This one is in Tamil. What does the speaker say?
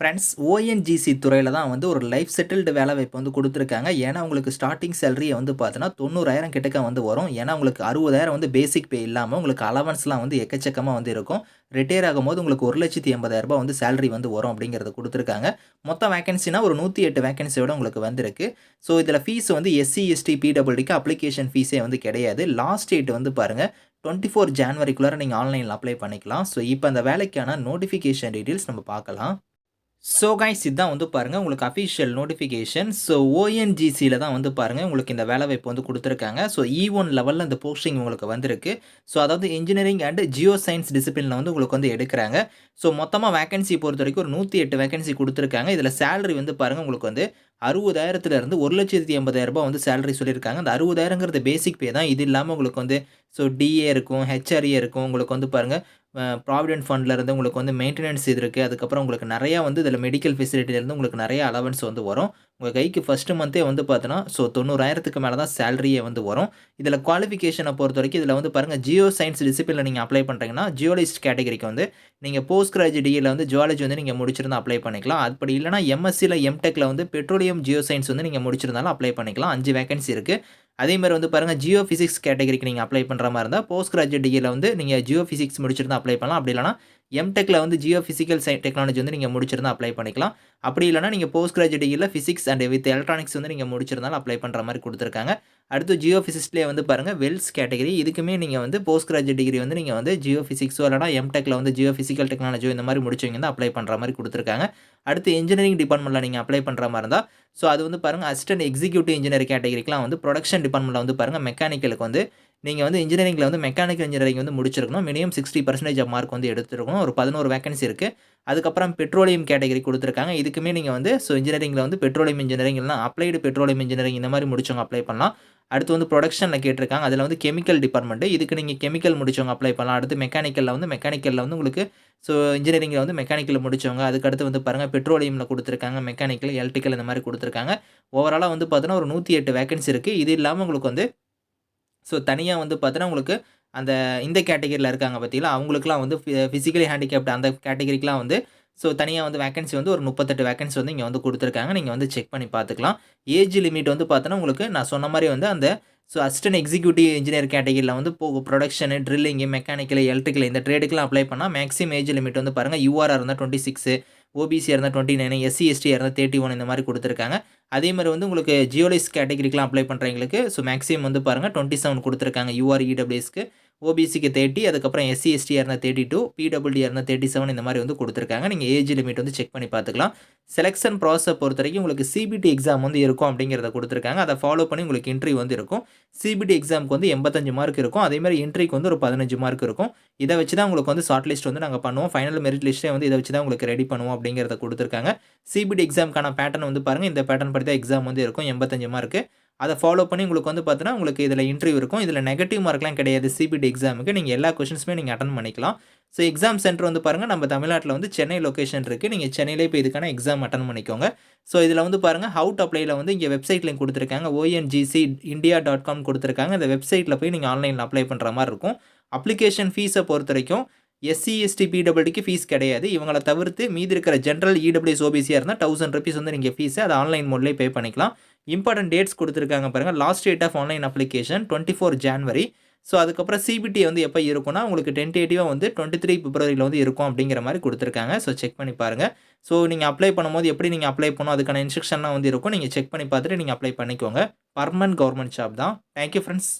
ஃப்ரெண்ட்ஸ் ஓஎன்ஜிசி துறையில் தான் வந்து ஒரு லைஃப் செட்டில்டு வேலை வாய்ப்பு வந்து கொடுத்துருக்காங்க. ஏன்னா உங்களுக்கு ஸ்டார்டிங் சேலரியை வந்து பார்த்தோன்னா தொண்ணூறாயிரம் கிட்டக்க வந்து வரும். ஏன்னா உங்களுக்கு அறுபதாயிரம் வந்து பேசிக் பே இல்லாமல் உங்களுக்கு அலவன்ஸ்லாம் வந்து எக்கச்சக்கமாக வந்து இருக்கும். ரிட்டையர் ஆகும்போது உங்களுக்கு ஒரு லட்சத்தி எண்பதாயிரம் ரூபாய் வந்து சேலரி வந்து வரும் அப்படிங்கிறத கொடுத்துருக்காங்க. மொத்த வேகன்சினா ஒரு நூற்றி எட்டு வேகன்சியோட உங்களுக்கு வந்திருக்கு. ஸோ இதில் ஃபீஸ் வந்து எஸ்சி எஸ்டி பிடபிள்டிக்கு அப்ளிகேஷன் ஃபீஸே வந்து கிடையாது. லாஸ்ட் டேட் வந்து பாருங்கள் டுவெண்ட்டி ஃபோர் ஜான்வரிக்குள்ளார நீங்கள் ஆன்லைனில் அப்ளை பண்ணிக்கலாம். ஸோ இப்போ அந்த வேலைக்கான நோட்டிஃபிகேஷன் டீட்டெயில்ஸ் நம்ம பார்க்கலாம். ஸோ கைஸ் இதுதான் வந்து பாருங்கள் உங்களுக்கு அஃபிஷியல் நோட்டிஃபிகேஷன் ஸோ ஓஎன்ஜிசியில் தான் வந்து பாருங்கள் உங்களுக்கு இந்த வேலை வாய்ப்பு வந்து கொடுத்துருக்காங்க. ஸோ இ e ஒன் லெவலில் இந்த போஸ்டிங் உங்களுக்கு வந்திருக்கு. ஸோ அதாவது இன்ஜினியரிங் அண்ட் ஜியோ சயின்ஸ் டிசிப்ளினில் வந்து உங்களுக்கு வந்து எடுக்கிறாங்க. ஸோ மொத்தமாக வேகன்சி பொறுத்த வரைக்கும் ஒரு நூற்றி எட்டு வேகன்சி கொடுத்துருக்காங்க. இதில் சேலரி வந்து பாருங்கள் உங்களுக்கு வந்து அறுபதாயிரத்துலேருந்து ஒரு லட்சத்தி எண்பதாயிரம் ரூபாய் வந்து சேலரி சொல்லியிருக்காங்க. அந்த அறுபதாயிரங்கிறது பேசிக் பே தான். இது இல்லாமல் உங்களுக்கு வந்து ஸோ டிஏ இருக்கும் ஹெச்ஆர்ஏ இருக்கும். உங்களுக்கு வந்து பாருங்கள் ப்ராவிடென்ட் ஃபண்ட்லேருந்து உங்களுக்கு வந்து மெயின்டெனன்ஸ் இது இருக்குது அதுக்கப்புறம் உங்களுக்கு நிறையா வந்து இதில் மெடிக்கல் ஃபெசிலிட்டிலேருந்து உங்களுக்கு நிறைய அலவன்ஸ் வந்து வரும். உங்கள் கைக்கு ஃபஸ்ட்டு மந்த்தே வந்து பார்த்தோன்னா ஸோ தொண்ணூறாயிரத்துக்கு மேலே தான் சேலரியே வந்து வரும். இதில் குவாலிஃபிகேஷனை பொறுத்த வரைக்கும் இதில் வந்து பாருங்கள் ஜியோ சயின்ஸ் டிசிப்ளினில் நீங்கள் அப்ளை பண்ணுறீங்கன்னா ஜியோலிஸ்ட் கேட்டகரிக்கு வந்து நீங்கள் போஸ்ட் கிராஜுவேட் வந்து ஜுவாலஜி வந்து நீங்கள் முடிச்சிருந்தால் அப்ளை பண்ணிக்கலாம். அப்படி இல்லைனா எம்எஸ்சியில் எம்டெக்கில் வந்து பெட்ரோலியம் ஜியோ சயின்ஸ் வந்து நீங்கள் முடிச்சிருந்தாலும் அப்ளை பண்ணிக்கலாம். அஞ்சு வேகன்சி இருக்குது அதே மாதிரி வந்து பாருங்கள் ஜியோ ஃபிசிக்ஸ் கேட்டகரிக்கு நீங்கள் அப்ளை பண்ணுற மாதிரி இருந்தால் போஸ்ட் கிராஜுவேட் டிகிரியில் வந்து நீங்கள் ஜியோ ஃபிசிக்ஸ் முடிச்சிருந்தா அப்ளை பண்ணலாம். அப்படி இல்லைனா எம்டெக்கில் வந்து ஜியோ ஃபிசிக்கல் சை டெக்னாலஜி வந்து நீங்கள் முடிச்சிருந்தா அப்ளை பண்ணிக்கலாம். அப்படி இல்லைனா நீங்கள் போஸ்ட் கிராஜுவேட் டிகிரியில் ஃபிசிக்ஸ் அண்ட் வித் எலக்ட்ரானிக்ஸ் வந்து நீங்கள் முடிச்சிருந்தாலும் அப்ளை பண்ணுற மாதிரி கொடுத்துருக்காங்க. அடுத்து ஜியோ ஃபிசிக்ஸ்லேயே வந்து பாருங்கள் வெல்ஸ் கேட்டகரி இதுக்குமே நீங்கள் வந்து போஸ்ட் கிராஜுவேட் டிகிரி வந்து நீங்கள் வந்து ஜியோ ஃபிசிக்ஸோ இல்லைனா எம்டெக்கில் வந்து ஜியோ ஃபிசிக்கல் டெக்னாலஜியோ இந்த மாதிரி முடிச்சவங்க வந்து அப்ளை பண்ணுற மாதிரி கொடுத்துருக்காங்க. அடுத்து இன்ஜினியரிங் டிபார்ட்மெண்ட்டில் நீங்கள் அப்ளை பண்ணுற மாதிரி இருந்தால் ஸோ அது வந்து பாருங்கள் அசிஸ்டன்ட் எக்ஸிக்யூட்டிவ் இன்ஜினியர் கேட்டகரிக்கெலாம் வந்து ப்ரொடக்ஷன் டிபார்ட்மெண்ட்டில் வந்து பாருங்கள் மெக்கானிக்கலுக்கு வந்து நீங்கள் வந்து இன்ஜினியரிங்கில் வந்து மெக்கானிக்கல் இன்ஜினியரிங் வந்து முடிச்சிருக்கணும். மினிமம் சிக்ஸ்டி பர்சன்டேஜ் மார்க் வந்து எடுத்துருக்கணும். ஒரு பதினோரு வேகன்சி இருக்குது அதுக்கப்புறம் பெட்ரோலியம் கேட்டகரி கொடுத்துருக்காங்க. இதுக்குமே நீங்கள் வந்து ஸோ இன்ஜினியரிங்கில் வந்து பெட்ரோலியம் இன்ஜினியரிங் இல்லைனா அப்ளைடு பெட்ரோலியம் இன்ஜினியரிங் இந்த மாதிரி முடிச்சவங்க அப்ளை பண்ணலாம். அடுத்து வந்து ப்ரொடக்ஷனில் கேட்டிருக்காங்க. அதில் வந்து கெமிக்கல் டிபார்ட்மெண்ட்டு இதுக்கு நீங்கள் கெமிக்கல் முடிச்சவங்க அப்ளை பண்ணலாம். அடுத்து மெக்கானிக்கலில் வந்து மெக்கானிக்கலில் வந்து உங்களுக்கு ஸோ இன்ஜினியரிங்கில் வந்து மெக்கானிக்கல் முடிச்சவங்க. அதுக்கடுத்து வந்து பாருங்கள் பெட்ரோலியமில் கொடுத்துருக்காங்க மெக்கானிக்கல் எலக்ட்ரிக்கல் இந்த மாதிரி கொடுத்துருக்காங்க. ஓவராலாக வந்து பார்த்தோன்னா ஒரு நூற்றி எட்டு வேகன்சி இருக்குது இது இல்லாமல் உங்களுக்கு வந்து ஸோ தனியாக வந்து பார்த்தோன்னா உங்களுக்கு அந்த இந்த கேட்டகரியில் இருக்காங்க பார்த்தீங்களா அவங்களுக்குலாம் வந்து ஃபிசிக்கலி ஹேண்டிகேப்ட் அந்த கேட்டகரிக்கெலாம் வந்து ஸோ தனியாக வந்து வேகன்சி வந்து ஒரு முப்பத்தெட்டு வேகன்சி வந்து இங்கே வந்து கொடுத்துருக்காங்க. நீங்கள் வந்து செக் பண்ணி பார்த்துக்கலாம். ஏஜ் லிமிட் வந்து பார்த்தோன்னா உங்களுக்கு நான் சொன்ன மாதிரி வந்து அந்த ஸோ அசிஸ்டன்ட் எக்ஸிக்யூட்டிவ் இன்ஜினியர் கேட்டகரியில் வந்து இப்போ ப்ரொடக்ஷனு ட்ரில்லிங்கு மெக்கானிக்கல் எலக்ட்ரிக்கல் இந்த ட்ரேடுக்கெலாம் அப்ளை பண்ணால் மேக்ஸிமம் ஏஜ் லிமிட் வந்து பாருங்கள் யூஆர்ஆர் இருந்தால் டுவெண்ட்டி சிக்ஸு ஓபிசியாக இருந்தால் டுவெண்ட்டி நைன் எஸ்சி எஸ்டி இருந்தால் தேர்ட்டி ஒன் இந்த மாதிரி கொடுத்துருக்காங்க. அதே மாதிரி வந்து உங்களுக்கு ஜியோலிஸ் கேட்டகரிக்கெலாம் அப்ளை பண்ணுறவங்களுக்கு ஸோ மேக்ஸிமம் வந்து பாருங்கள் டுவெண்ட்டி செவன் கொடுத்துருக்காங்க யூஆர் இடபிள்யூஎஸ்க்கு ஓபிசிக்கு தேர்ட்டி அதுக்கப்புறம் எஸ்சி எஸ்டி இருந்தால் தேர்ட்டி டூ பிடபிள்யூடியாக இருந்தால் தேர்ட்டி செவன் இந்த மாதிரி வந்து கொடுத்துருக்காங்க. நீங்கள் ஏஜ் லிமிட் வந்து செக் பண்ணி பார்த்துக்கலாம். செலெக்ஷன் ப்ராசஸை பொறுத்த வரைக்கும் உங்களுக்கு சிபிடி எக்ஸாம் வந்து இருக்கும் அப்படிங்கிறத கொடுத்துருக்காங்க. அதை ஃபாலோ பண்ணி உங்களுக்கு இன்ட்ரிவ் வந்து இருக்கும். சிபிடி எக்ஸாமுக்கு வந்து எண்பத்தஞ்சு மார்க் இருக்கும். அதேமாதிரி இன்ட்ரிக்கு வந்து ஒரு பதினஞ்சு மார்க் இருக்கும். இதை வச்சு தான் உங்களுக்கு வந்து ஷார்ட் லிஸ்ட் வந்து நாங்கள் பண்ணுவோம். ஃபைனல் மெரிட் லிஸ்ட்டே வந்து இதை வச்சு தான் உங்களுக்கு ரெடி பண்ணுவோம் அப்படிங்கிறத கொடுத்துருக்காங்க. சிபிடி எக்ஸாமுக்கான பேட்டர்ன் வந்து பாருங்கள் இந்த பேட்டர்ன் படி தான் எக்ஸாம் வந்து இருக்கும். எண்பத்தஞ்சு மார்க்கு அதை ஃபாலோ பண்ணி உங்களுக்கு வந்து பார்த்தீங்கன்னா உங்களுக்கு இதில் இன்டர்வியூ இருக்கும். இதில் நெகட்டிவ் மார்க்லாம் கிடையாது. சிபிடி எக்ஸாமுக்கு நீங்கள் எல்லா கொஷின்ஸுமே நீங்கள் அட்டன் பண்ணிக்கலாம். ஸோ எக்ஸாம் சென்டர் வந்து பாருங்கள் நம்ம தமிழ்நாட்டில் வந்து சென்னை லொக்கேஷன் இருக்குது நீங்கள் சென்னையிலே போய் இதுக்கான எக்ஸாம் அட்டன் பண்ணிக்கோங்க. ஸோ இதில் வந்து பாருங்கள் ஹவுட் அப்ளைல வந்து இங்கே வெப்சைட் லிங்க் கொடுத்துருக்காங்க. ஓஎன்ஜிசி இந்தியா டாட் காம் கொடுத்துருக்காங்க. இந்த வெப்சைட்டில் போய் நீங்கள் ஆன்லைனில் அப்ளை பண்ணுற மாதிரி இருக்கும். அப்ளிகேஷன் ஃபீஸை பொறுத்த வரைக்கும் எஸ்சி எஸ்டி பிடபிள்யூக்கு ஃபீஸ் கிடையாது. இவங்களை தவிர்த்து மீதி இருக்கிற ஜென்ரல் இடபிள்யூஎஸ் ஓபிசியாக இருந்தால் தௌசண்ட் ருபீஸ் வந்து நீங்கள் ஃபீஸை அதை ஆன்லைன் மோட்லேயே பே பண்ணிக்கலாம். இம்பார்ட்டன்ட் டேட்ஸ் கொடுத்துருக்காங்க பாருங்கள் last date of online application twenty four January so அதுக்கப்புறம் சிபிடி வந்து எப்போ இருக்குன்னா உங்களுக்கு டென்டேட்டிவாக வந்து டுவெண்ட்டி த்ரீ பிப்ரவரியில் வந்து இருக்கும் அப்படிங்கிற மாதிரி கொடுத்துருக்காங்க. ஸோ செக் பண்ணி பாருங்கள் ஸோ நீங்கள் அப்ளை பண்ணும்போது எப்படி நீங்கள் அப்ளை பண்ணணும் அதுக்கான இன்ஸ்ட்ரக்ஷன்லாம் வந்து இருக்கும். நீங்கள் செக் பண்ணி பார்த்துட்டு நீங்கள் அப்ளை பண்ணிக்கோங்க. பர்மனன்ட் கவர்மெண்ட் ஜாப் தான். Thank you friends